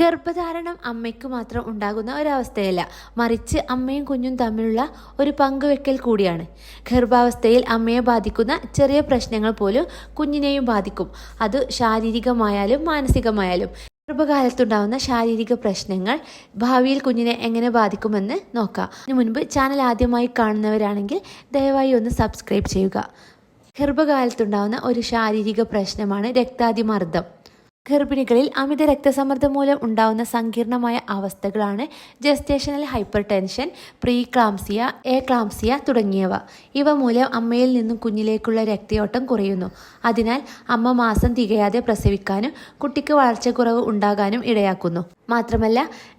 ഗർഭധാരണം അമ്മയ്ക്ക് മാത്രം ഉണ്ടാകുന്ന ഒരവസ്ഥയല്ല. മറിച്ച് അമ്മയും കുഞ്ഞും തമ്മിലുള്ള ഒരു പങ്കുവെക്കൽ കൂടിയാണ്. ഗർഭാവസ്ഥയിൽ അമ്മയെ ബാധിക്കുന്ന ചെറിയ പ്രശ്നങ്ങൾ പോലും കുഞ്ഞിനെയും ബാധിക്കും. അത് ശാരീരികമായാലും മാനസികമായാലും. ഗർഭകാലത്തുണ്ടാവുന്ന ശാരീരിക പ്രശ്നങ്ങൾ ഭാവിയിൽ കുഞ്ഞിനെ എങ്ങനെ ബാധിക്കുമെന്ന് നോക്കാം. ഇതിനു മുൻപ് ചാനൽ ആദ്യമായി കാണുന്നവരാണെങ്കിൽ ദയവായി ഒന്ന് സബ്സ്ക്രൈബ് ചെയ്യുക. ഗർഭകാലത്തുണ്ടാവുന്ന ഒരു ശാരീരിക പ്രശ്നമാണ് രക്താതിമർദ്ദം. ഗർഭിണികളിൽ അമിത രക്തസമ്മർദ്ദം മൂലം ഉണ്ടാവുന്ന സങ്കീർണമായ അവസ്ഥകളാണ് gestational hypertension preeclampsia eclampsia തുടങ്ങിയവ. ഇവ മൂലം അമ്മയിൽ നിന്നും കുഞ്ഞിലേക്കുള്ള രക്തയോട്ടം കുറയുന്നു. അതിനാൽ അമ്മ മാസം തികയാതെ പ്രസവിക്കാനും കുട്ടിക്ക് വളർച്ചക്കുറവ് ഉണ്ടാകാനും ഇടയാക്കുന്നു. മാത്രമല്ല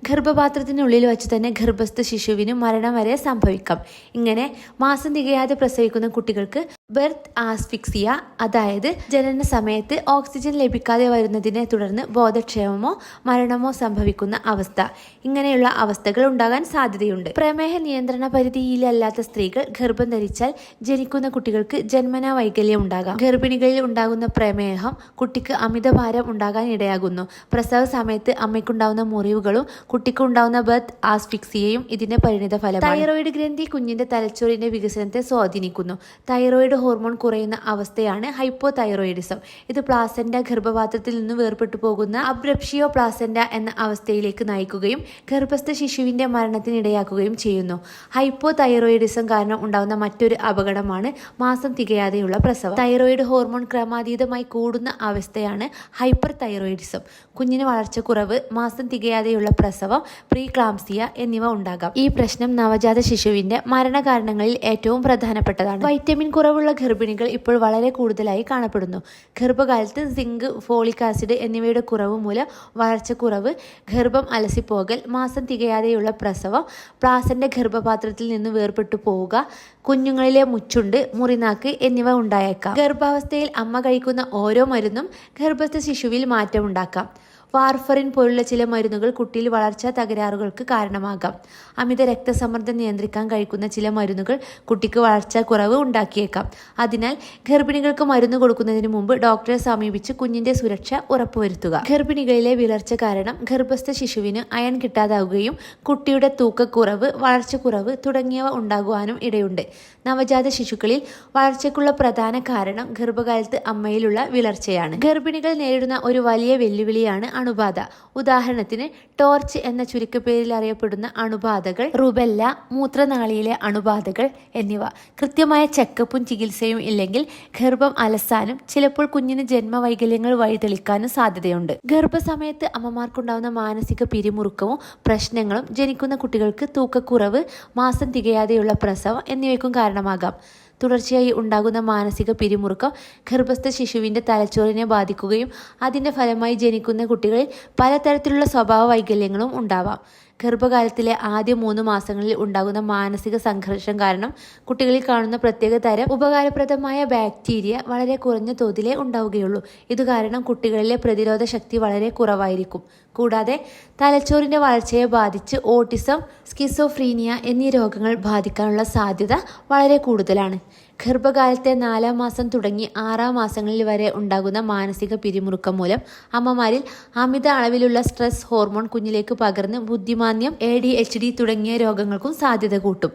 ഗർഭപാത്രത്തിനുള്ളിൽ വച്ച് തന്നെ ഗർഭസ്ഥ ശിശുവിന് മരണം വരെ സംഭവിക്കാം. ഇങ്ങനെ മാസം തികയാതെ പ്രസവിക്കുന്ന കുട്ടികൾക്ക് ബെർത്ത് ആസ്ഫിക്സിയ അതായത് ജനന സമയത്ത് ഓക്സിജൻ ലഭിക്കാതെ വരുന്നതിനെ തുടർന്ന് ബോധക്ഷയമോ മരണമോ സംഭവിക്കുന്ന അവസ്ഥ. ഇങ്ങനെയുള്ള അവസ്ഥകൾ ഉണ്ടാകാൻ സാധ്യതയുണ്ട്. പ്രമേഹ നിയന്ത്രണ പരിധിയിലല്ലാത്ത സ്ത്രീകൾ ഗർഭം ധരിച്ചാൽ ജനിക്കുന്ന കുട്ടികൾക്ക് ജന്മനാ വൈകല്യം ഉണ്ടാകാം. ഗർഭിണികളിൽ ഉണ്ടാകുന്ന പ്രമേഹം കുട്ടിക്ക് അമിതഭാരം ഉണ്ടാകാൻ ഇടയാകുന്നു. പ്രസവ സമയത്ത് അമ്മയ്ക്കുണ്ടാകുന്ന മുറിവുകളും കുട്ടിക്കുണ്ടാവുന്ന ബർത്ത് ആസ്ഫിക്സിയയും ഇതിന്റെ പരിണിത ഫലം തൈറോയിഡ് ഗ്രന്ഥി കുഞ്ഞിന്റെ തലച്ചോറിന്റെ വികസനത്തെ സ്വാധീനിക്കുന്നു. തൈറോയിഡ് ഹോർമോൺ കുറയുന്ന അവസ്ഥയാണ് ഹൈപ്പോ തൈറോയിഡിസം ഇത് പ്ലാസന്റ ഗർഭപാത്രത്തിൽ നിന്ന് വേർപെട്ടു പോകുന്ന അബ്രപ്ഷിയോ പ്ലാസന്റ എന്ന അവസ്ഥയിലേക്ക് നയിക്കുകയും ഗർഭസ്ഥ ശിശുവിന്റെ മരണത്തിനിടയാക്കുകയും ചെയ്യുന്നു. ഹൈപ്പോ തൈറോയിഡിസം കാരണം ഉണ്ടാകുന്ന മറ്റൊരു അപകടമാണ് മാസം തികയാതെയുള്ള പ്രസവം. തൈറോയിഡ് ഹോർമോൺ ക്രമാതീതമായി കൂടുന്ന അവസ്ഥയാണ് ഹൈപ്പർ തൈറോയിഡിസം കുഞ്ഞിന് വളർച്ച കുറവ് മാസം തികയാതെയുള്ള പ്രസവം പ്രീ ക്ലാംസിയ എന്നിവ ഉണ്ടാകാം. ഈ പ്രശ്നം നവജാത ശിശുവിന്റെ മരണകാരണങ്ങളിൽ ഏറ്റവും പ്രധാനപ്പെട്ടതാണ്. വൈറ്റമിൻ കുറവുള്ള ഗർഭിണികൾ ഇപ്പോൾ വളരെ കൂടുതലായി കാണപ്പെടുന്നു. ഗർഭകാലത്ത് സിങ്ക് ഫോളിക് ആസിഡ് എന്നിവയുടെ കുറവ് മൂലം വളർച്ചക്കുറവ് ഗർഭം അലസിപ്പോകൽ മാസം തികയാതെയുള്ള പ്രസവം പ്ലാസന്റെ ഗർഭപാത്രത്തിൽ നിന്ന് വേർപെട്ടു പോവുക കുഞ്ഞുങ്ങളിലെ മുച്ചുണ്ട് മുറിനാക്ക് എന്നിവ ഉണ്ടായേക്കാം. ഗർഭാവസ്ഥയിൽ അമ്മ കഴിക്കുന്ന ഓരോ മരുന്നും ഗർഭസ്ഥ ശിശുവിൽ മാറ്റമുണ്ടാക്കാം. വാർഫറിൻ പോലുള്ള ചില മരുന്നുകൾ കുട്ടിയിൽ വളർച്ചാ തകരാറുകൾക്ക് കാരണമാകാം. അമിത രക്തസമ്മർദ്ദം നിയന്ത്രിക്കാൻ കഴിക്കുന്ന ചില മരുന്നുകൾ കുട്ടിക്ക് വളർച്ചാ കുറവ് ഉണ്ടാക്കിയേക്കാം. അതിനാൽ ഗർഭിണികൾക്ക് മരുന്ന് കൊടുക്കുന്നതിന് മുമ്പ് ഡോക്ടറെ സമീപിച്ച് കുഞ്ഞിന്റെ സുരക്ഷ ഉറപ്പുവരുത്തുക. ഗർഭിണികളിലെ വിളർച്ച കാരണം ഗർഭസ്ഥ ശിശുവിന് അയൺ കിട്ടാതാവുകയും കുട്ടിയുടെ തൂക്കക്കുറവ് വളർച്ചക്കുറവ് തുടങ്ങിയവ ഉണ്ടാകുവാനും ഇടയുണ്ട്. നവജാത ശിശുക്കളിൽ വളർച്ചയ്ക്കുള്ള പ്രധാന കാരണം ഗർഭകാലത്ത് അമ്മയിലുള്ള വിളർച്ചയാണ്. ഗർഭിണികൾ നേരിടുന്ന ഒരു വലിയ വെല്ലുവിളിയാണ് അണുബാധ. ഉദാഹരണത്തിന് ടോർച്ച് എന്ന ചുരുക്കപ്പേരിൽ അറിയപ്പെടുന്ന അണുബാധകൾ റുബെല്ല മൂത്രനാളിയിലെ അണുബാധകൾ എന്നിവ. കൃത്യമായ ചെക്കപ്പും ചികിത്സയും ഇല്ലെങ്കിൽ ഗർഭം അലസാനും ചിലപ്പോൾ കുഞ്ഞിന് ജന്മവൈകല്യങ്ങൾ വഴിതെളിക്കാനും സാധ്യതയുണ്ട്. ഗർഭസമയത്ത് അമ്മമാർക്കുണ്ടാവുന്ന മാനസിക പിരിമുറുക്കവും പ്രശ്നങ്ങളും ജനിക്കുന്ന കുട്ടികൾക്ക് തൂക്കക്കുറവ് മാസം തികയാതെയുള്ള പ്രസവം എന്നിവയ്ക്കും കാരണമാകാം. തുടർച്ചയായി ഉണ്ടാകുന്ന മാനസിക പിരിമുറുക്കം ഗർഭസ്ഥ ശിശുവിന്റെ തലച്ചോറിനെ ബാധിക്കുകയും അതിന്റെ ഫലമായി ജനിക്കുന്ന കുട്ടികളിൽ പലതരത്തിലുള്ള സ്വഭാവ വൈകല്യങ്ങളും ഉണ്ടാവാം. ഗർഭകാലത്തിലെ ആദ്യ മൂന്ന് മാസങ്ങളിൽ ഉണ്ടാകുന്ന മാനസിക സംഘർഷം കാരണം കുട്ടികളിൽ കാണുന്ന പ്രത്യേക തരം ഉപകാരപ്രദമായ ബാക്ടീരിയ വളരെ കുറഞ്ഞ തോതിലേ ഉണ്ടാവുകയുള്ളൂ. ഇത് കാരണം കുട്ടികളിലെ പ്രതിരോധ ശക്തി വളരെ കുറവായിരിക്കും. കൂടാതെ തലച്ചോറിന്റെ വളർച്ചയെ ബാധിച്ച് ഓട്ടിസം സ്കിസോഫ്രീനിയ എന്നീ രോഗങ്ങൾ ബാധിക്കാനുള്ള സാധ്യത വളരെ കൂടുതലാണ്. ഗർഭകാലത്തെ നാലാം മാസം തുടങ്ങി ആറാം മാസങ്ങളിൽ വരെ ഉണ്ടാകുന്ന മാനസിക പിരിമുറുക്കം മൂലം അമ്മമാരിൽ അമിത അളവിലുള്ള സ്ട്രെസ് ഹോർമോൺ കുഞ്ഞിലേക്ക് പകർന്ന് ബുദ്ധിമാന്യം എ ഡി എച്ച് ഡി തുടങ്ങിയ രോഗങ്ങൾക്കും സാധ്യത കൂട്ടും.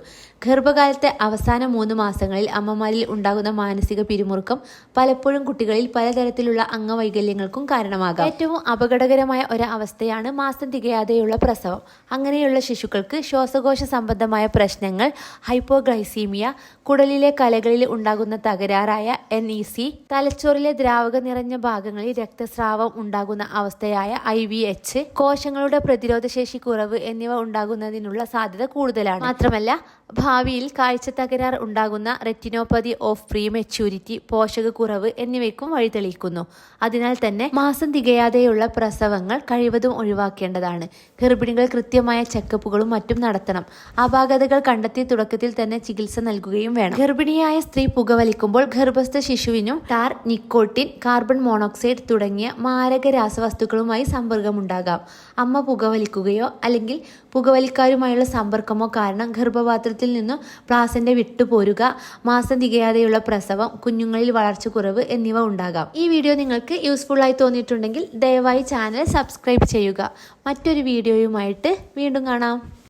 ഗർഭകാലത്തെ അവസാന മൂന്ന് മാസങ്ങളിൽ അമ്മമാരിൽ ഉണ്ടാകുന്ന മാനസിക പിരിമുറുക്കം പലപ്പോഴും കുട്ടികളിൽ പലതരത്തിലുള്ള അംഗവൈകല്യങ്ങൾക്കും കാരണമാകാം. ഏറ്റവും അപകടകരമായ ഒരു അവസ്ഥയാണ് മാസം തികയാതെയുള്ള പ്രസവം. അങ്ങനെയുള്ള ശിശുക്കൾക്ക് ശ്വാസകോശ സംബന്ധമായ പ്രശ്നങ്ങൾ ഹൈപ്പോഗ്ലൈസീമിയ കുടലിലെ കലകളിൽ ഉണ്ടാകുന്ന തകരാറായ എൻ ഇ സി തലച്ചോറിലെ ദ്രാവക നിറഞ്ഞ ഭാഗങ്ങളിൽ രക്തസ്രാവം ഉണ്ടാകുന്ന അവസ്ഥയായ ഐ വി എച്ച് കോശങ്ങളുടെ പ്രതിരോധശേഷി കുറവ് എന്നിവ ഉണ്ടാകുന്നതിനുള്ള സാധ്യത കൂടുതലാണ്. മാത്രമല്ല ഭാവിയിൽ കാഴ്ച തകരാർ ഉണ്ടാകുന്ന റെറ്റിനോപ്പതി ഓഫ് പ്രീ മെച്യൂരിറ്റി പോഷകക്കുറവ് എന്നിവയ്ക്കും വഴിതെളിയിക്കുന്നു. അതിനാൽ തന്നെ മാസം തികയാതെയുള്ള പ്രസവങ്ങൾ കഴിവതും ഒഴിവാക്കേണ്ടതാണ്. ഗർഭിണികൾ കൃത്യമായ ചെക്കപ്പുകളും മറ്റും നടത്തണം. അപാകതകൾ കണ്ടെത്തി തുടക്കത്തിൽ തന്നെ ചികിത്സ നൽകുകയും വേണം. ഗർഭിണിയായ സ്ത്രീ പുകവലിക്കുമ്പോൾ ഗർഭസ്ഥ ശിശുവിനും ടാർ നിക്കോട്ടിൻ കാർബൺ മോണോക്സൈഡ് തുടങ്ങിയ മാരക രാസവസ്തുക്കളുമായി സമ്പർക്കമുണ്ടാകാം. അമ്മ പുകവലിക്കുകയോ അല്ലെങ്കിൽ പുകവലിക്കാരുമായുള്ള സമ്പർക്കമോ കാരണം ഗർഭപാത്രത്തിൽ നിന്നും പ്ലാസന്റെ വിട്ടുപോരുക മാസം തികയാതെയുള്ള പ്രസവം കുഞ്ഞുങ്ങളിൽ വളർച്ച കുറവ് എന്നിവ ഉണ്ടാകാം. ഈ വീഡിയോ നിങ്ങൾക്ക് യൂസ്ഫുൾ ആയി തോന്നിയിട്ടുണ്ടെങ്കിൽ ദയവായി ചാനൽ സബ്സ്ക്രൈബ് ചെയ്യുക. മറ്റൊരു വീഡിയോയുമായിട്ട് വീണ്ടും കാണാം.